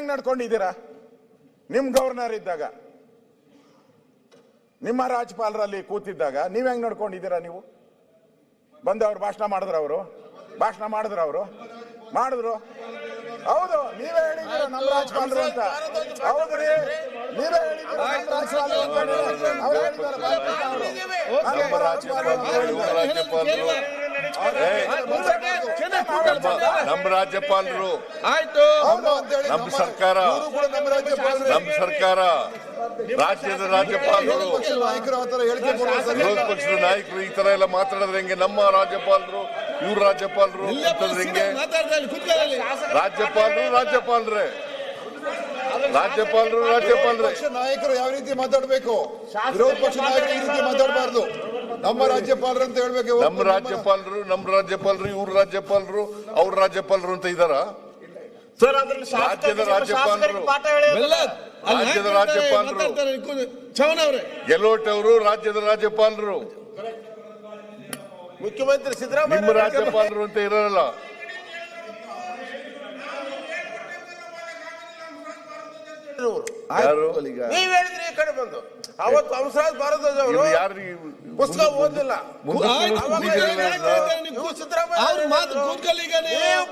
ಹೆಂಗ್ ನಡ್ಕೊಂಡಿದ್ದೀರಾ? ನಿಮ್ ಗವರ್ನರ್ ಇದ್ದಾಗ ನಿಮ್ಮ ರಾಜ್ಯಪಾಲರಲ್ಲಿ ಕೂತಿದ್ದಾಗ ನೀವ್ ಹೆಂಗ್ ನಡ್ಕೊಂಡಿದ್ದೀರಾ ನೀವು? ಬಂದವ್ರು ಭಾಷಣ ಮಾಡಿದ್ರ ಅವರು? ಭಾಷಣ ಮಾಡಿದ್ರ ಅವರು? ಮಾಡಿದ್ರು? ಹೌದು ನೀವೇ ಹೇಳಿದ್ದೀರ ನಮ್ಮ ರಾಜ್ಯಪಾಲರು ಅಂತ. ಹೌದ್ರಿ ನೀವೇ ಹೇಳಿದ್ರಿ ರಾಜ್ಯಪಾಲರು ನಮ್ಮ ರಾಜ್ಯಪಾಲರು ಆಯ್ತು ನಮ್ಮ ಸರ್ಕಾರ ನಮ್ಮ ಸರ್ಕಾರ ರಾಜ್ಯದ ರಾಜ್ಯಪಾಲರು ವಿರೋಧ ಪಕ್ಷದ ನಾಯಕರು ಈ ತರ ಎಲ್ಲ ಮಾತಾಡಿದ್ರೆ ಹೆಂಗೆ? ನಮ್ಮ ರಾಜ್ಯಪಾಲರು ಇವ್ರ ರಾಜ್ಯಪಾಲರು ಹೆಂಗೆ? ರಾಜ್ಯಪಾಲರು ರಾಜ್ಯಪಾಲರೇ. ರಾಜ್ಯಪಾಲರು ರಾಜ್ಯಪಾಲರೇ. ನಾಯಕರು ಯಾವ ರೀತಿ ಮಾತಾಡಬೇಕು? ವಿರೋಧ ಪಕ್ಷ ನಾಯಕರು ಈ ರೀತಿ ಮಾತಾಡಬಾರ್ದು. ನಮ್ಮ ರಾಜ್ಯಪಾಲರು ಅಂತ ಹೇಳ್ಬೇಕು ನಮ್ಮ ರಾಜ್ಯಪಾಲರು ನಮ್ಮ ರಾಜ್ಯಪಾಲರು ಇವ್ರ ರಾಜ್ಯಪಾಲರು ಅವ್ರ ರಾಜ್ಯಪಾಲರು ಅಂತ ಇದಾರ? ಸರ್ ಅದ್ರಲ್ಲಿ ರಾಜ್ಯದ ರಾಜ್ಯಪಾಲರು ರಾಜ್ಯದ ರಾಜ್ಯಪಾಲರು. ಇಲ್ಲಿ ಕೂತು. ಗೆಲೋಟ್ ಅವರು ರಾಜ್ಯದ ರಾಜ್ಯಪಾಲರು ಮುಖ್ಯಮಂತ್ರಿ ನಿಮ್ಮ ಸಿದ್ದರಾಮಯ್ಯ ರಾಜ್ಯಪಾಲರು ಅಂತ ಇರಲ್ಲ ನೀವ್ ಹೇಳಿದ್ರಿ ಈ ಕಡೆ ಬಂದು. ಅವತ್ತು ಹಂಸರಾಜ್ ಭಾರದ್ವಾಜ್ ಅವರು ಪುಸ್ತಕ ಓದಿಲ್ಲ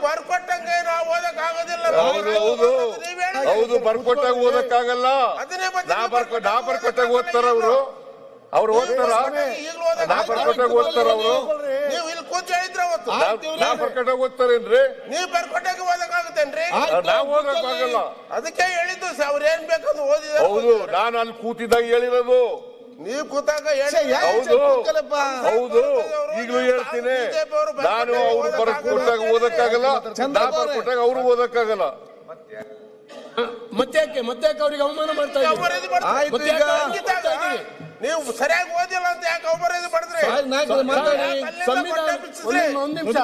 ಬರ್ಕೊಟ್ಟಂಗೆ ನಾವು ಓದಕ್ ಆಗೋದಿಲ್ಲ. ಹೌದು ಬರ್ಕೊಟ್ಟಾಗ ಓದಕ್ಕಾಗಲ್ಲ ನಾ ಬರ್ಕೊಟ್ಟಾಗ ಓದ್ತಾರ ಅವರು. ಅವ್ರು ಓದ್ತಾರ? ನಾ ಬರ್ಕೊಟ್ಟಾಗ ಓದ್ತಾರ ಅವರು? ಕೂತ್ ಹೇಳಿದ್ರ ಅವತ್ತು? ನಾ ಓದ್ತಾರೇನ್ರಿ ನೀವ್ ಓದಕ್ಕಾಗಲ್ಲ ಅದಕ್ಕೆ ಹೇಳಿದ್ದು ಸ- ಅವ್ರು ಏನ್ ಬೇಕಂತ ಓದಿದಾರೆ ಹೌದು ನಾನು ಅಲ್ಲಿ ಕೂತಿದ್ದಾಗ ಹೇಳಿರೋದು. ನೀವ್ ಕೂತಾಗ ಹೇಳಿ ಹೌದು. ಈಗಲೂ ಹೇಳ್ತೀನಿ. ನಾನು ಅವ್ರು ಬರ್ಕೊಟ್ಟಾಗ ಓದಕ್ಕಾಗಲ್ಲ. ನಾ ಬರ್ಕೊಟ್ಟಾಗ ಅವ್ರು ಓದಕ್ಕಾಗಲ್ಲ. ಮತ್ತೆ ಯಾಕೆ? ಮತ್ತೆ ಯಾಕೆ ಅವ್ರಿಗೆ ಅವಮಾನ ಮಾಡ್ತಾ ಇದ್ದೀರಿ? ಅವಮರ್ಯಾದೆ ಮಾಡ್ತಾರೆ. ಆಯ್ತು ಮತ್ತೆ ಈಗ. ಯಾಕೆ ಹಂಗಿದ್ದಾಗ ನೀವು ಸರಿಯಾಗಿ ಓದಿಲ್ಲ ಅಂತ ಯಾಕೆ ನಾಯಕರು ಮಾತಾಡಿ. ಸಂವಿಧಾನ ಒಂದು- ನಿಮಿಷ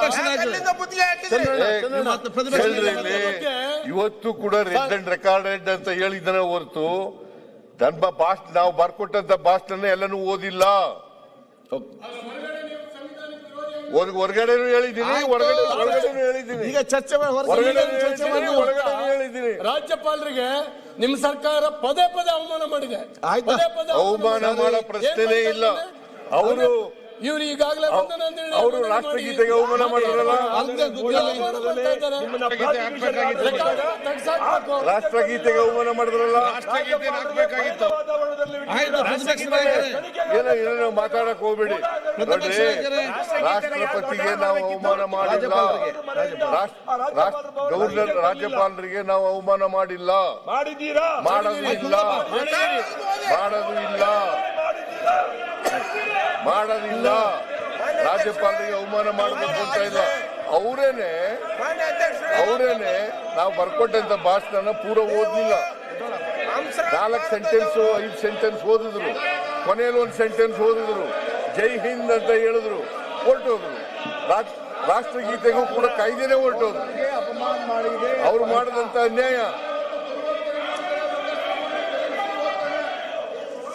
ಇವತ್ತು ಕೂಡ ರೆಡ್ ಅಂಡ್ ರೆಕಾರ್ಡೆಡ್ ಅಂತ ಹೇಳಿದ್ರೆ ಹೊರತು ನನ್ನ ಭಾಷಣ ನಾವು ಬರ್ಕೊಟ್ಟಂತ ಭಾಷಣ ಎಲ್ಲನೂ ಓದಿಲ್ಲ. ಓದ್- ಹೊರಗಡೆನೂ ಹೇಳಿದ್ದೀನಿ ಆಯ್ತು. ಹೊರಗಡೆ ಹೊರಗಡೆನೂ ಹೇಳಿದ್ದೀನಿ ಈಗ ಚರ್ಚೆ ಹೇಳಿದ್ದೀನಿ, ರಾಜ್ಯಪಾಲರಿಗೆ ನಿಮ್ ಸರ್ಕಾರ ಪದೇ ಪದೇ ಅವಮಾನ ಮಾಡಿದೆ. ಪದೇ ಪದೇ ಅವಮಾನ. ಮಾಡೋ ಪ್ರಶ್ನೆನೇ ಇಲ್ಲ? ಅವರು ಇವ್ರು ಈಗಾಗಲೇ ಅವ್- ಅಂತ ಹೇಳಿ ಅವರು ರಾಷ್ಟ್ರಗೀತೆಗೆ ಅವಮಾನ ಮಾಡಿದ್ರಲ್ಲ? ರಾಷ್ಟ್ರಗೀತೆಗೆ ಅವಮಾನ ಮಾಡಿದ್ರಲ್ಲ. ಏನೋ ಮಾತಾಡಕ್ ಹೋಗ್ಬೇಡಿ. ನೋಡ್ರಿ ರಾಷ್ಟ್ರಪತಿಗೆ ನಾವು ಅವಮಾನ ಮಾಡಿಲ್ಲ. ಗವರ್ನರ್ ರಾಜ್ಯಪಾಲರಿಗೆ. ನಾವು ಅವಮಾನ ಮಾಡಿಲ್ಲ. ಮಾಡೋದು ಇಲ್ಲ. ಮಾಡೋದು ಇಲ್ಲ. ಮಾಡೋದಿಲ್ಲ ರಾಜ್ಯಪಾಲರಿಗೆ ಅವಮಾನ ಮಾಡಬೇಕು ಅಂತ ಇಲ್ಲ. ಅವರೇನೆ ಅವರೇನೆ ನಾವು ಬರ್ಕೊಟ್ಟಂತ ಭಾಷಣ ಪೂರ ಓದ್ಲಿಲ್ಲ. ನಾಲ್ಕು ಸೆಂಟೆನ್ಸ್ ಐದು ಸೆಂಟೆನ್ಸ್ ಓದಿದ್ರು. ಕೊನೆಯಲ್ಲಿ ಒಂದು ಸೆಂಟೆನ್ಸ್ ಓದಿದ್ರು. ಜೈ ಹಿಂದ್ ಅಂತ ಹೇಳಿದ್ರು. ಹೊರಟೋದ್ರು. ರಾಷ್ಟ್ರ ರಾಷ್ಟ್ರಗೀತೆಗೂ ಕೂಡ ಕಾಯ್ದೆನೆ ಹೊರಟೋದ್ರು. ಅವ್ರು ಮಾಡಿದಂತ ಅನ್ಯಾಯ.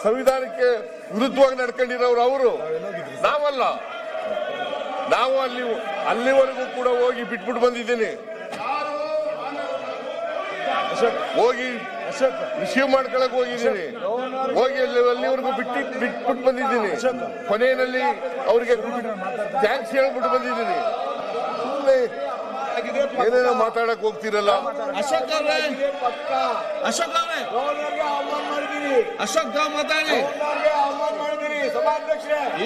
ಸಂವಿಧಾನಕ್ಕೆ ವಿರುದ್ಧವಾಗಿ ನಡ್ಕೊಂಡಿರೋರು ಅವರು. ನಾವಲ್ಲ. ನಾವು ಅಲ್ಲಿ ಅಲ್ಲಿವರೆಗೂ ಕೂಡ ಹೋಗಿ ಬಿಟ್ಬಿಟ್ಟು ಬಂದಿದ್ದೀನಿ. ಹೋಗಿ ರಿಸೀವ್ ಮಾಡ್ಕೊಳಕ್ ಹೋಗಿದ್ದೀನಿ. ಹೋಗಿ ಅಲ್ಲಿ ಅಲ್ಲಿವರೆಗೂ ಬಿಟ್ಟು ಬಿಟ್ಬಿಟ್ಟು ಬಂದಿದ್ದೀನಿ. ಕೊನೆಯಲ್ಲಿ ಅವ್ರಿಗೆ ಥ್ಯಾಂಕ್ಸ್ ಹೇಳ್ಬಿಟ್ಟು ಬಂದಿದ್ದೀನಿ. ಏನೇನೋ ಮಾತಾಡಕ್ ಹೋಗ್ತಿರಲ್ಲ? ಅಶೋಕ್ ಅವ್ರೆ. ಅಶೋಕ್ ಅವ್ರೆ. ಅಶೋಕ್ ಮಾತಾಡಿ.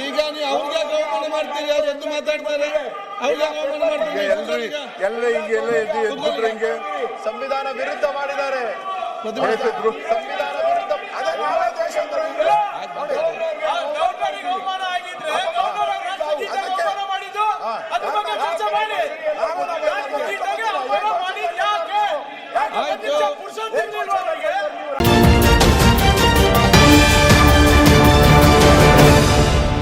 ಈಗ ನೀವು ಅವ್ರಿಗೆ ಮಾಡ್ತೀರಿ ಅವ್ರು ಎದ್ದು ಮಾತಾಡ್ತಾರೆ. ಅವ್ರಿಗೆ ಈಗ ಮಾಡ್ತೀರಿ ಎಲ್ರು ಎಲ್ಲ ಹಿಂಗೆ ಎಲ್ಲ ಎದ್ದು ಎದ್ದು ಹಿಂಗೆ? ಸಂವಿಧಾನ ವಿರುದ್ಧ ಮಾಡಿದ್ದಾರೆ. ಸಂವಿಧಾನ ವಿರುದ್ಧ ಅದೇ ನಾವೇ ದೇಶದ್ರೋಹಿಗಳು. ಆಯ್ತು